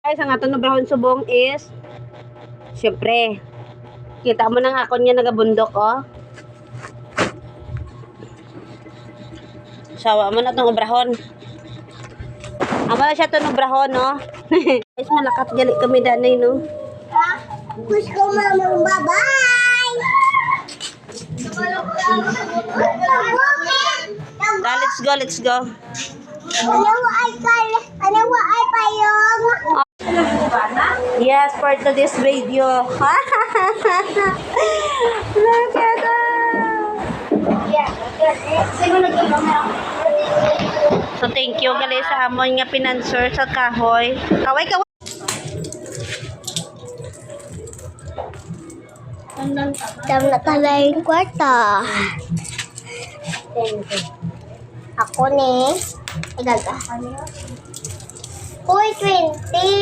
Guys, ang ato brahon subong is syempre kita mo nang ako niya nagabundok oh. Sawa mo na itong obrahon. Amo na siya itong obrahon, no? Guys, malakat gali kami danay, no? Gusto ko mamang bye-bye! Let's go, let's go. Ano ay kal? Ano ay payong? Yes, for today's video. Look at that! So, thank you gali sa amon nga pinanswer sa kahoy. Kaway, kaway! Tam na tala yung kwarta. Ako ni. Igaga. Uy, 20.